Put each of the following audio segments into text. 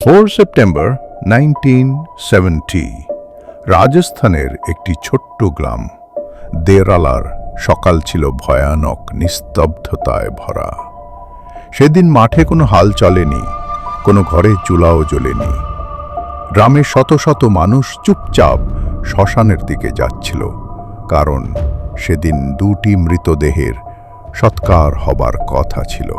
Four September nineteen seventy, রাজস্থানের একটি ছোট্ট গ্রাম। দেরালার সকাল ছিল ভয়ানক, নিস্তব্ধতায় ভরা। সেদিন মাঠে কোনো হাল চলেনি, কোনো ঘরে চুলাও জ্বলেনি। গ্রামে শত শত মানুষ চুপচাপ শ্মশানের দিকে যাচ্ছিল, কারণ সেদিন দুটি মৃতদেহের সৎকার হবার কথা ছিল।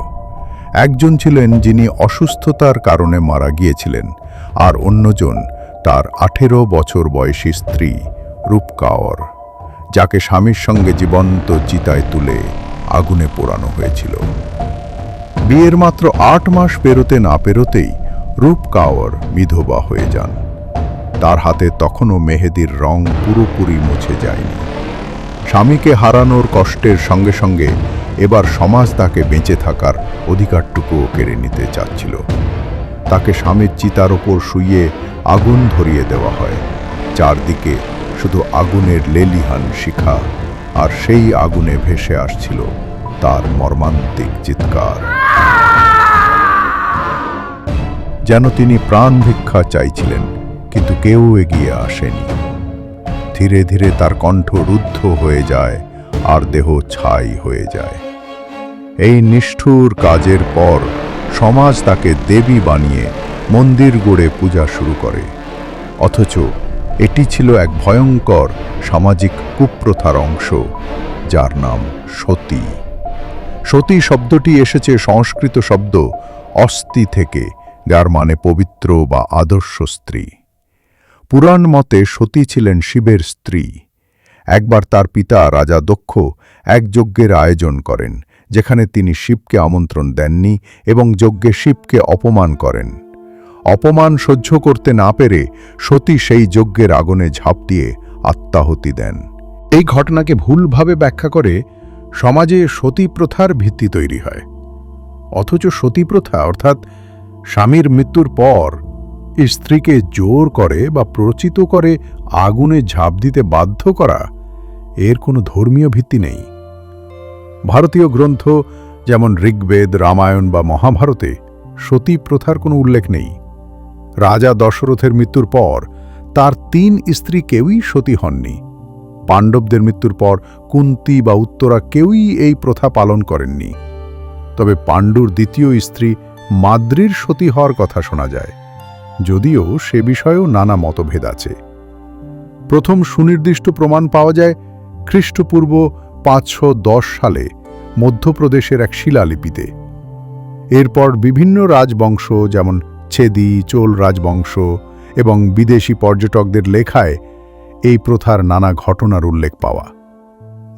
একজন ছিলেন যিনি অসুস্থতার কারণে মারা গিয়েছিলেন, আর অন্যজন তার আঠেরো বছর বয়সী স্ত্রী, রূপকাওর, যাকে স্বামীর সঙ্গে জীবন্ত চিতায় তুলে আগুনে পোড়ানো হয়েছিল। বিয়ের মাত্র আট মাস পেরোতে না পেরোতেই রূপকাওর বিধবা হয়ে যান। তার হাতে তখনও মেহেদির রং পুরোপুরি মুছে যায়নি। স্বামীকে হারানোর কষ্টের সঙ্গে সঙ্গে এবার সমাজ তাকে বেঁচে থাকার অধিকারটুকুও কেড়ে নিতে চাচ্ছিল। তাকে স্বামীর চিতার ওপর শুইয়ে আগুন ধরিয়ে দেওয়া হয়। চারদিকে শুধু আগুনের লেলিহান শিখা আর সেই আগুনে ভেসে আসছিল তার মর্মান্তিক চিৎকার। যেন তিনি প্রাণ ভিক্ষা চাইছিলেন, কিন্তু কেউ এগিয়ে আসেনি। ধীরে ধীরে তার কণ্ঠ রুদ্ধ হয়ে যায় আর দেহ ছাই হয়ে যায়। এই নিষ্ঠুর কাজের পর সমাজ তাকে দেবী বানিয়ে মন্দির গড়ে পূজা শুরু করে। অথচ এটি ছিল এক ভয়ঙ্কর সামাজিক কুপ্রথার অংশ, যার নাম সতী। সতী শব্দটি এসেছে সংস্কৃত শব্দ অস্থি থেকে, যার মানে পবিত্র বা আদর্শ স্ত্রী। পুরাণ মতে সতী ছিলেন শিবের স্ত্রী। একবার তার পিতা রাজা দক্ষ এক যজ্ঞের আয়োজন করেন যেখানে তিনি শিবকে আমন্ত্রণ দেননি এবং যজ্ঞে শিবকে অপমান করেন। অপমান সহ্য করতে না পেরে সতী সেই যজ্ঞের আগুনে ঝাঁপ দিয়ে আত্মাহুতি দেন। এই ঘটনাকে ভুলভাবে ব্যাখ্যা করে সমাজে সতী প্রথার ভিত্তি তৈরি হয়। অথচ সতী প্রথা অর্থাৎ স্বামীর মৃত্যুর পর স্ত্রীকে জোর করে বা প্রচিত করে আগুনে ঝাঁপ দিতে বাধ্য করা, এর কোনো ধর্মীয় ভিত্তি নেই। ভারতীয় গ্রন্থ, যেমন ঋগ্বেদ, রামায়ণ বা মহাভারতে সতী প্রথার কোনো উল্লেখ নেই। রাজা দশরথের মৃত্যুর পর তার তিন স্ত্রী কেউই সতী হননি। পাণ্ডবদের মৃত্যুর পর কুন্তি বা উত্তরা কেউই এই প্রথা পালন করেননি। তবে পাণ্ডুর দ্বিতীয় স্ত্রী মাদ্রির সতী হওয়ার কথা শোনা যায়। যদিও সে বিষয়েও নানা মতভেদ আছে। প্রথম সুনির্দিষ্ট প্রমাণ পাওয়া যায় খ্রিস্টপূর্ব পাঁচশো দশ সালে মধ্যপ্রদেশের এক শিলালিপিতে। এরপর বিভিন্ন রাজবংশ যেমন ছেদি, চোল রাজবংশ এবং বিদেশি পর্যটকদের লেখায় এই প্রথার নানা ঘটনার উল্লেখ পাওয়া।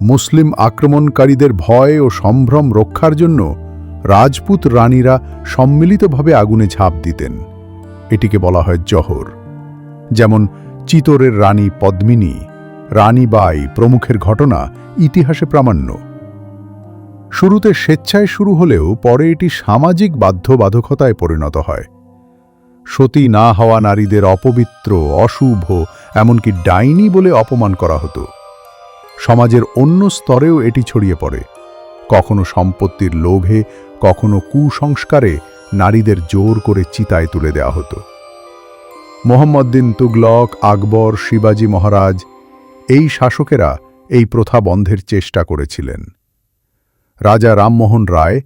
মুসলিম আক্রমণকারীদের ভয় ও সম্ভ্রম রক্ষার জন্য রাজপুত রানীরা সম্মিলিতভাবে আগুনে ঝাঁপ দিতেন। এটিকে বলা হয় জহর। যেমন চিতোরের রানী পদ্মিনী রানীবাই প্রমুখের ঘটনা ইতিহাসে প্রামাণ্য। শুরুতে স্বেচ্ছায় শুরু হলেও পরে এটি সামাজিক বাধ্যবাধকতায় পরিণত হয়। সতী না হওয়া নারীদের অপবিত্র, অশুভ, এমনকি ডাইনি বলে অপমান করা হতো। সমাজের অন্য স্তরেও এটি ছড়িয়ে পড়ে। কখনো সম্পত্তির লোভে, কখনো কুসংস্কারে নারীদের জোর করে চিতায় তুলে দেওয়া হতো। মোহাম্মদ্দিন তুগলক, আকবর, শিবাজি মহারাজ এই শাসকেরা এই প্রথা বন্ধের চেষ্টা করেছিলেন। রাজা রামমোহন রায়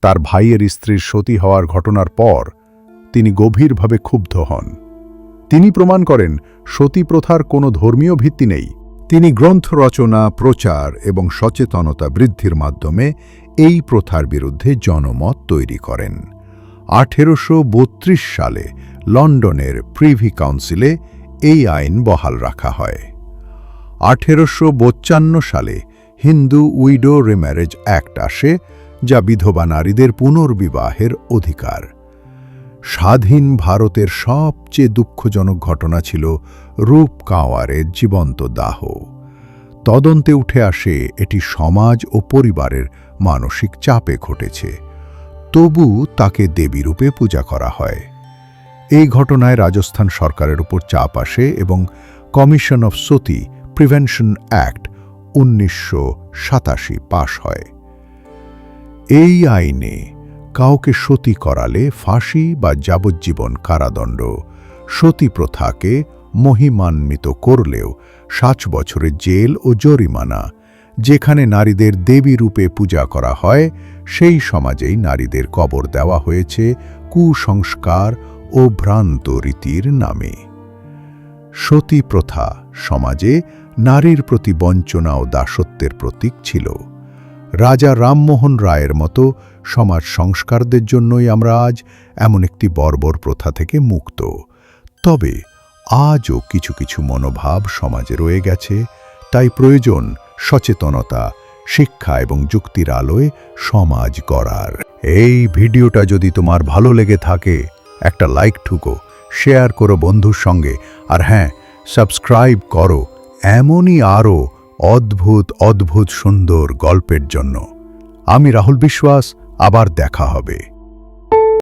তার ভাইয়ের স্ত্রীর সতী হওয়ার ঘটনার পর তিনি গভীরভাবে ক্ষুব্ধ হন। তিনি প্রমাণ করেন, সতী প্রথার কোনো ধর্মীয় ভিত্তি নেই। তিনি গ্রন্থ রচনা, প্রচার এবং সচেতনতা বৃদ্ধির মাধ্যমে এই প্রথার বিরুদ্ধে জনমত তৈরি করেন। আঠেরোশো সালে লন্ডনের প্রিভি কাউন্সিলে এই আইন বহাল রাখা হয়। আঠেরোশো সালে হিন্দু উইডো রিম্যারেজ অ্যাক্ট আসে, যা বিধবা নারীদের পুনর্বিবাহের অধিকার। স্বাধীন ভারতের সবচেয়ে দুঃখজনক ঘটনা ছিল রূপ কাওয়ারের জীবন্ত দাহ। তদন্তে উঠে আসে, এটি সমাজ ও পরিবারের মানসিক চাপে ঘটেছে। তবু তাকে দেবীরূপে পূজা করা হয়। এই ঘটনায় রাজস্থান সরকারের উপর চাপ আসে এবং commission of sati prevention act উনিশশো সাতাশি পাশ হয়। এই আইনে কাউকে সতী করালে ফাঁসি বা যাবজ্জীবন কারাদণ্ড, সতী প্রথাকে মহিমান্বিত করলেও সাত বছরের জেল ও জরিমানা, যেখানে নারীদের দেবী রূপে পূজা করা হয়, সেই সমাজেই নারীদের কবর দেওয়া হয়েছে কুসংস্কার ও ভ্রান্ত রীতির নামে। সতী প্রথা সমাজে নারীর প্রতি বঞ্চনা ও দাসত্বের প্রতীক ছিল। রাজা রামমোহন রায়ের মতো সমাজ সংস্কারদের জন্যই আমরা আজ এমন একটি বর্বর প্রথা থেকে মুক্ত। তবে আজও কিছু কিছু মনোভাব সমাজে রয়ে গেছে, তাই প্রয়োজন সচেতনতা, শিক্ষা এবং যুক্তির আলোয় সমাজ গড়ার। এই ভিডিওটা যদি তোমার ভালো লেগে থাকে, একটা লাইক ঠুকো শেয়ার করো বন্ধুর সঙ্গে। আর হ্যাঁ সাবস্ক্রাইব করো এমনই আরও অদ্ভুত অদ্ভুত সুন্দর গল্পের জন্য। আমি রাহুল বিশ্বাস, আবার দেখা হবে।